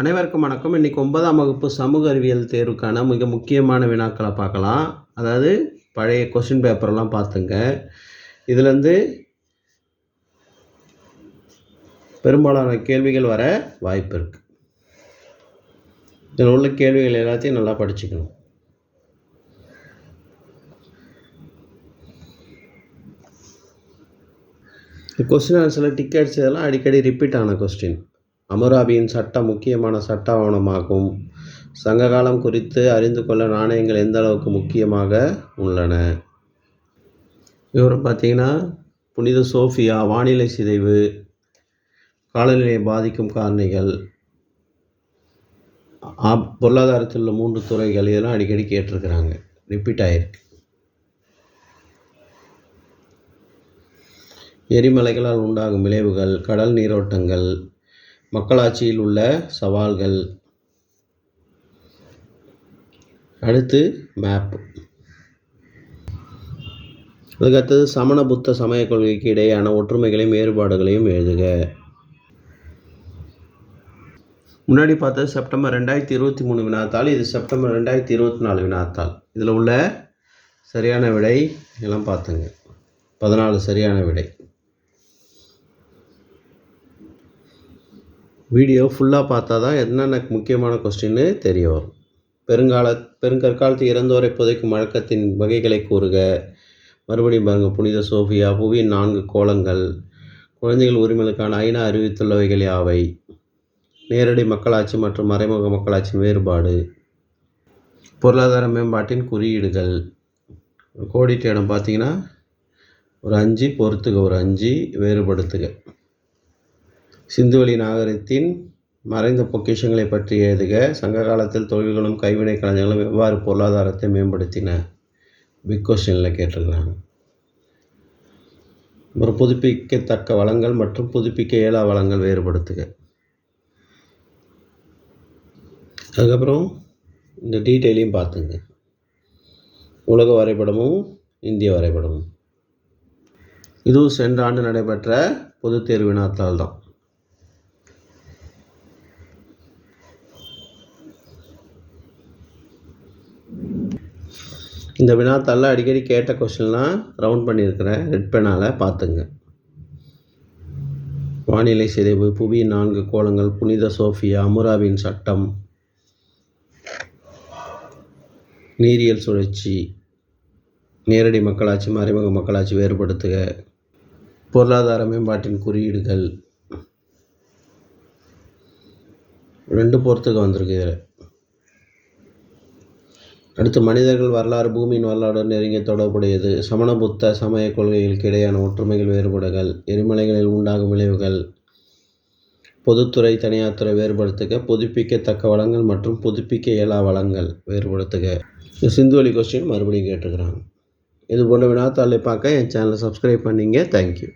அனைவருக்கும் வணக்கம். இன்றைக்கி ஒன்பதாம் வகுப்பு சமூக அறிவியல் தேர்வுக்கான மிக முக்கியமான வினாக்களை பார்க்கலாம். அதாவது பழைய கொஸ்டின் பேப்பர்லாம் பார்த்துங்க. இதுலேருந்து பெரும்பாலான கேள்விகள் வர வாய்ப்பு இருக்குது இதில் உள்ள கேள்விகள் எல்லாத்தையும் நல்லா படிச்சுக்கணும். கொஸ்டின் ஆன்சரில் டிக் அடிச்சதெல்லாம் அடிக்கடி ரிப்பீட் ஆன கொஸ்டின் அமராபியின் சட்டம் முக்கியமான சட்ட ஆவணமாகும் சங்ககாலம் குறித்து அறிந்து கொள்ள நாணயங்கள் எந்த அளவுக்கு முக்கியமாக உள்ளன? இவரும் பார்த்தீங்கன்னா புனித சோஃபியா வானிலை சிதைவு காலநிலையை பாதிக்கும் காரணிகள் பொருளாதாரத்தில் உள்ள மூன்று துறைகள் இதெல்லாம் அடிக்கடி கேட்டிருக்கிறாங்க. ரிப்பீட் ஆகிருக்கு எரிமலைகளால் உண்டாகும் விளைவுகள் கடல் நீரோட்டங்கள் மக்களாட்சியில் உள்ள சவால்கள். அடுத்து மேப் அதுக்கடுத்தது சமண புத்த சமய கொள்கைக்கு இடையேயான ஒற்றுமைகளையும் வேறுபாடுகளையும் எழுதுக. முன்னாடி பார்த்தது செப்டம்பர் ரெண்டாயிரத்தி இருபத்தி மூணு வினாத்தாள் இது செப்டம்பர் ரெண்டாயிரத்தி இருபத்தி நாலு வினாத்தாள். இதில் உள்ள சரியான விடை எல்லாம் பார்த்துங்க. பதினாலு சரியான விடை. வீடியோ ஃபுல்லாக பார்த்தா தான் என்னென்ன முக்கியமான கொஸ்டின்னு தெரிய வரும். பெருங்கால பெருங்கற்காலத்து இறந்தோரை புதைக்கும் வழக்கத்தின் வகைகளை கூறுக. மறுபடியும் பாருங்கள் புனித சோஃபியா புவியின் நான்கு கோலங்கள் குழந்தைகள் உரிமைகளுக்கான ஐநா அறிவித்துள்ளவைகள் யாவை? நேரடி மக்களாட்சி மற்றும் மறைமுக மக்களாட்சியின் வேறுபாடு. பொருளாதார மேம்பாட்டின் குறியீடுகள். கோடிட்ட இடம் பார்த்தீங்கன்னா ஒரு அஞ்சு பொறுத்துக ஒரு அஞ்சு வேறுபடுத்துக. சிந்துவெளி நாகரிகத்தின் மறைந்த பொக்கிஷங்களை பற்றி எழுதுக. சங்க காலத்தில் தொழில்களும் கைவினை கலைஞர்களும் எவ்வாறு பொருளாதாரத்தை மேம்படுத்தின? பிக் கொஸ்டினில் கேட்டிருக்கிறாங்க. அப்புறம் புதுப்பிக்கத்தக்க வளங்கள் மற்றும் புதுப்பிக்க இயலா வளங்கள் வேறுபடுத்துக. அதுக்கப்புறம் இந்த டீட்டெயிலையும் பார்த்துங்க. உலக வரைபடமும் இந்திய வரைபடமும். இதுவும் சென்ற ஆண்டு நடைபெற்ற பொதுத் தேர்வினாத்தால் தான் இந்த வினாத்தாளில் அடிக்கடி கேட்ட கொஸ்டின்லாம் ரவுண்ட் பண்ணியிருக்கிறேன். ரெட் பெனால் பார்த்துங்க. வானிலை சிதைவு புவியின் நான்கு கோலங்கள் புனித சோஃபியா அமுராவின் சட்டம் நீரியல் சுழற்சி நேரடி மக்களாட்சி மறைமுக மக்களாட்சி வேறுபடுத்துக பொருளாதார மேம்பாட்டின் குறியீடுகள். ரெண்டு பொறுத்துக்கு வந்திருக்கு இதில். அடுத்து மனிதர்கள் வரலாறு பூமியின் வரலாறுடன் நெருங்கிய தொடர்புடையது. சமண புத்த சமய கொள்கைகளுக்கு இடையான ஒற்றுமைகள் வேறுபாடுகள் எரிமலைகளில் உண்டாகும் விளைவுகள் பொதுத்துறை தனியார் துறை வேறுபடுத்துக புதுப்பிக்கத்தக்க வளங்கள் மற்றும் புதுப்பிக்க இயலா வளங்கள் வேறுபடுத்துக. இந்த சிந்துவெளி கொஸ்டின் மறுபடியும் கேட்டுக்கிறாங்க. இது போன்ற வினாத்தாளை பார்க்க என் சேனலை சப்ஸ்கிரைப் பண்ணிங்க. தேங்க்யூ